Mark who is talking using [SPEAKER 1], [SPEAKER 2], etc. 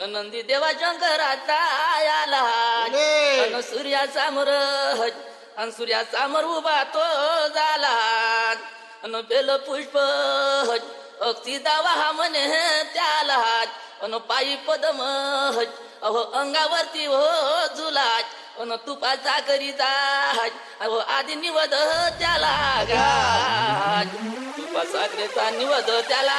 [SPEAKER 1] नंदी देवा शंकराचा आला अन सूर्याचा मर अन सूर्याचा मर उभा तो झाला. अन बेल पुष्प अगदी दावा हा म्हणे त्याला. अन पायी पदम अहो अंगावरती हो झुलाच अन तुपाचा करीता अहो आधी निवद त्याला. गाज तुपा साखरेचा निवद त्याला.